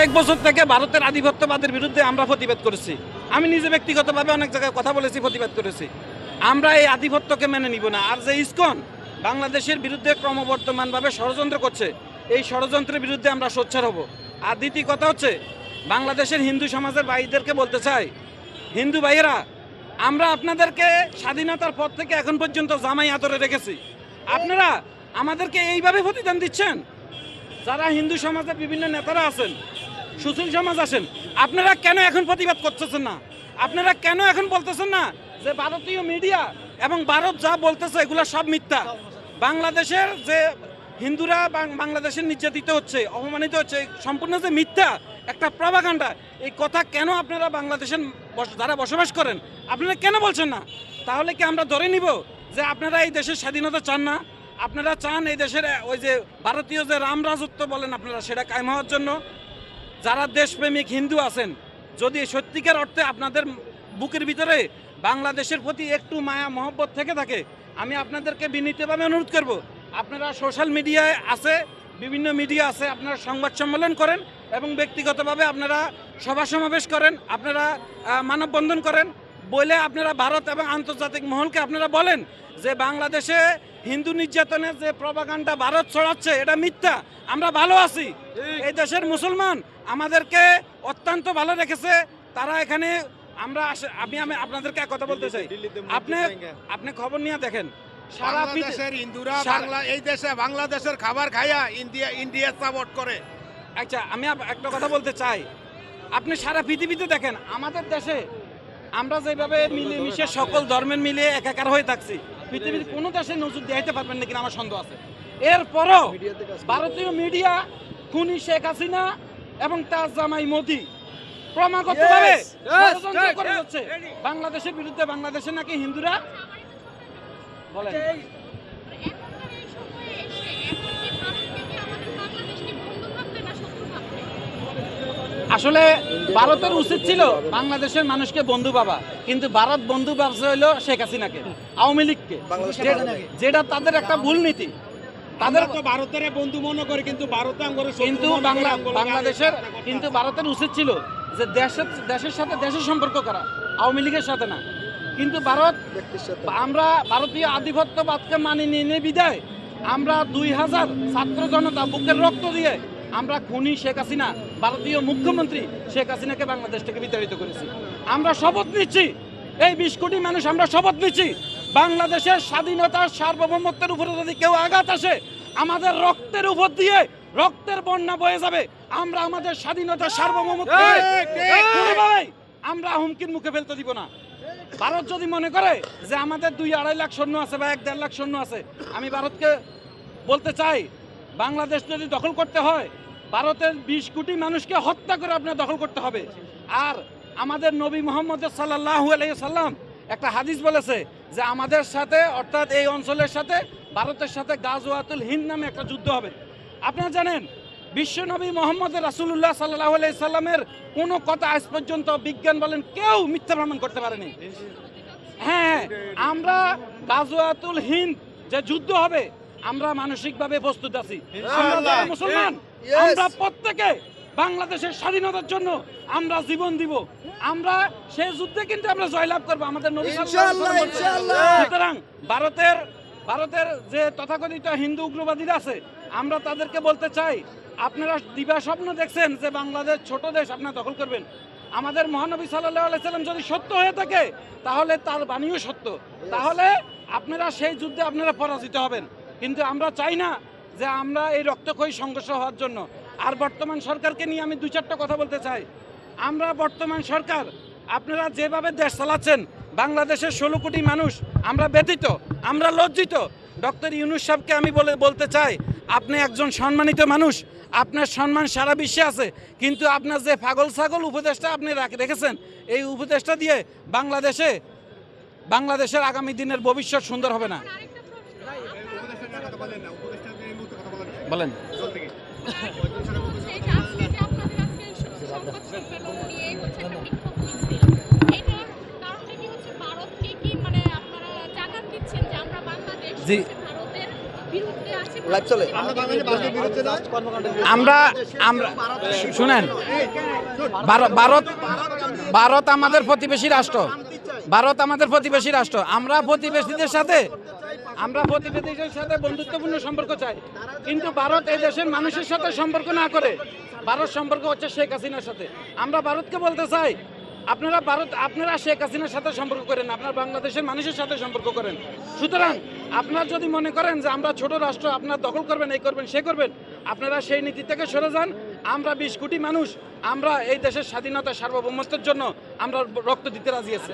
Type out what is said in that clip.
কয়েক বছর থেকে ভারতের আধিপত্যবাদের বিরুদ্ধে আমরা প্রতিবাদ করেছি। আমি নিজে ব্যক্তিগতভাবে অনেক জায়গায় কথা বলেছি, প্রতিবাদ করেছি। আমরা এই আধিপত্যকে মেনে নিব না। আর যে ইসকন বাংলাদেশের বিরুদ্ধে ক্রমবর্ধমানভাবে ষড়যন্ত্র করছে, এই ষড়যন্ত্রের বিরুদ্ধে আমরা সোচ্চার হব। আর দ্বিতীয় কথা হচ্ছে, বাংলাদেশের হিন্দু সমাজের ভাইদেরকে বলতে চাই, হিন্দু ভাইয়েরা, আমরা আপনাদেরকে স্বাধীনতার পর থেকে এখন পর্যন্ত জামাই আদরে রেখেছি। আপনারা আমাদেরকে এইভাবে প্রতিদান দিচ্ছেন? যারা হিন্দু সমাজের বিভিন্ন নেতারা আছেন সুশীল সমাজ আছেন আপনারা কেন এখন প্রতিবাদ করতেছেন না? আপনারা কেন এখন বলতেছেন না যে ভারতীয় মিডিয়া এবং ভারত যা বলতেছে, এগুলো সব মিথ্যা? বাংলাদেশের যে হিন্দুরা বাংলাদেশের নির্যাতিত হচ্ছে, অপমানিত হচ্ছে সম্পূর্ণ যে মিথ্যা একটা প্রভাকাণ্ডা এই কথা কেন আপনারা বাংলাদেশের যারা বসবাস করেন, আপনারা কেন বলছেন না? তাহলে কি আমরা ধরে নিব যে আপনারা এই দেশের স্বাধীনতা চান না? আপনারা চান এই দেশের, ওই যে ভারতীয় যে রাম রাজত্ব বলেন আপনারা, সেটা কায়েম হওয়ার জন্য। যারা দেশপ্রেমিক হিন্দু আছেন, যদি সত্যিকার অর্থে আপনাদের বুকের ভিতরে বাংলাদেশের প্রতি একটু মায়া, মহব্বত থেকে থাকে, আমি আপনাদেরকে বিনীতভাবে অনুরোধ করব, আপনারা সোশ্যাল মিডিয়ায় আছে, বিভিন্ন মিডিয়া আছে, আপনারা সংবাদ সম্মেলন করেন এবং ব্যক্তিগতভাবে আপনারা সভা সমাবেশ করেন, আপনারা মানববন্ধন করেন, বলে আপনারা ভারত এবং আন্তর্জাতিক মহলকে আপনারা বলেন যে বাংলাদেশে হিন্দু নির্যাতনের যে প্রবাগান্ডা ভারত ছড়াচ্ছে এটা মিথ্যা। আমরা ভালো আছি। এই দেশের মুসলমান আমাদেরকে অত্যন্ত ভালো রেখেছে। তারা এখানে আমরা আমি আমি আপনাদেরকে এক কথা বলতে চাই। আপনি আপনি খবর নিয়ে দেখেন সারা দেশের হিন্দুরা বাংলা এই দেশে বাংলাদেশের খাবার খাইয়া ইন্ডিয়া ইন্ডিয়া সাপোর্ট করে। আচ্ছা আমি একটা কথা বলতে চাই। আপনি সারা পৃথিবীতে দেখেন আমাদের দেশে আমরা যেভাবে মিলেমিশে সকল ধর্মের মিলে একাকার হয়ে থাকছি। পৃথিবীর কোনো দেশে নজর দেখাইতে পারবেন না কিনা আমার সন্দেহ আছে। এরপরও ভারতীয় মিডিয়া খুনি শেখ হাসিনা এবং তার জামাই মোদি ক্রমাগতভাবে করে. বাংলাদেশের বিরুদ্ধে বাংলাদেশে নাকি হিন্দুরা? বলেন। আসলে ভারতের উচিত ছিল বাংলাদেশের মানুষকে বন্ধু বাবা কিন্তু ভারত বন্ধু ভাবছে হইল শেখ হাসিনাকে আওয়ামী লীগকে। যেটা তাদের একটা ভুল নীতি। তাদের তাদের তো ভারতের বন্ধু মনে করে কিন্তু ভারত কিন্তু বাংলাদেশের কিন্তু ভারতের উচিত ছিল যে দেশের দেশের সাথে দেশের সম্পর্ক করা আওয়ামী লীগের সাথে না। কিন্তু ভারত আমরা ভারতীয় আধিপত্যবাদকে মানি নিয়ে নিয়ে বিদায়। আমরা দুই হাজার ছাত্র জনতা বুকের রক্ত দিয়ে আমরা খুনি শেখ হাসিনা ভারতীয় মুখ্যমন্ত্রী শেখ হাসিনাকে বাংলাদেশ থেকে বিতাড়িত করেছি। আমরা শপথ নিচ্ছি। এই বিশ কোটি মানুষ আমরা শপথ নিচ্ছি। বাংলাদেশের স্বাধীনতার সার্বভৌমত্বের উপরে যদি কেউ আঘাত আসে আমাদের রক্তের উপর দিয়ে রক্তের বন্যা বয়ে যাবে। আমরা আমাদের স্বাধীনতার সার্বভৌমত্ব। আমরা হুমকির মুখে ফেলতে দিব না। ভারত যদি মনে করে যে আমাদের দুই আড়াই লাখ সৈন্য আছে বা এক দেড় লাখ সৈন্য আছে আমি ভারতকে বলতে চাই বাংলাদেশ যদি দখল করতে হয়, ভারতের বিশ কোটি মানুষকে হত্যা করে আপনার দখল করতে হবে। আর আমাদের নবী মোহাম্মদ সাল্লাহ সাল্লাম একটা হাদিস বলেছে যে আমাদের সাথে, অর্থাৎ এই অঞ্চলের সাথে, ভারতের সাথে গাজওয়াতুল হিন্দ নামে একটা যুদ্ধ হবে। আপনারা জানেন বিশ্বনবী মোহাম্মদ রাসুল্লাহ সাল্লাহ আলাই সাল্লামের কোনো কথা আজ পর্যন্ত বিজ্ঞান বলেন কেউ মিথ্যা ভ্রমণ করতে পারেনি। হ্যাঁ আমরা গাজওয়াতুল হিন্দ যে যুদ্ধ হবে আমরা মানসিকভাবে প্রস্তুত আছি। আমরা মুসলমান আমরা প্রত্যেকে বাংলাদেশের স্বাধীনতার জন্য আমরা জীবন দিব। আমরা সেই যুদ্ধে কিন্তু আমরা জয়লাভ করব আমাদের। সুতরাং ভারতের ভারতের যে তথাকথিত হিন্দু উগ্রবাদীরা আছে আমরা তাদেরকে বলতে চাই আপনারা দিবা স্বপ্ন দেখছেন যে বাংলাদেশ ছোট দেশ আপনারা দখল করবেন। আমাদের মহানবী সাল্লাহ আলাইসাল্লাম যদি সত্য হয়ে থাকে তাহলে তার বাণীও সত্য। তাহলে আপনারা সেই যুদ্ধে আপনারা পরাজিত হবেন। কিন্তু আমরা চাই না যে আমরা এই রক্তক্ষয়ী সংঘর্ষ হওয়ার জন্য। আর বর্তমান সরকারকে নিয়ে আমি দু চারটা কথা বলতে চাই। আমরা বর্তমান সরকার, আপনারা যেভাবে দেশ চালাচ্ছেন, বাংলাদেশের ষোলো কোটি মানুষ, আমরা ব্যতীত, আমরা লজ্জিত। ডক্টর ইউনুস সাহেবকে আমি বলে, বলতে চাই, আপনি একজন সম্মানিত মানুষ, আপনার সম্মান সারা বিশ্বে আছে, কিন্তু আপনার যে পাগল ছাগল উপদেশটা আপনি রাখ- রেখেছেন, এই উপদেশটা দিয়ে বাংলাদেশে, বাংলাদেশের আগামী দিনের ভবিষ্যৎ সুন্দর হবে না। বলেন মানে আপনারা জানান দিচ্ছেন যে আমরা জি। লাইভ চলে। আমরা আমরা শুনেন। ভারত ভারত আমাদের প্রতিবেশী রাষ্ট্র। ভারত আমাদের প্রতিবেশী রাষ্ট্র। আমরা প্রতিবেশীদের সাথে আমরা প্রতিবেশীদের সাথে বন্ধুত্বপূর্ণ সম্পর্ক চাই। কিন্তু ভারত এই দেশের মানুষের সাথে সম্পর্ক না করে, ভারত সম্পর্ক হচ্ছে শেখ হাসিনার সাথে। আমরা ভারতকে বলতে চাই, আপনারা ভারত, আপনারা শেখ হাসিনার সাথে সম্পর্ক করেন আপনার বাংলাদেশের মানুষের সাথে সম্পর্ক করেন। সুতরাং আপনারা যদি মনে করেন যে আমরা ছোট রাষ্ট্র, আপনারা দখল করবেন, এই করবেন, সে করবেন, আপনারা সেই নীতি থেকে সরে যান। আমরা বিশ কোটি মানুষ, আমরা এই দেশের স্বাধীনতা সার্বভৌমত্বের জন্য আমরা রক্ত দিতে রাজি আছি।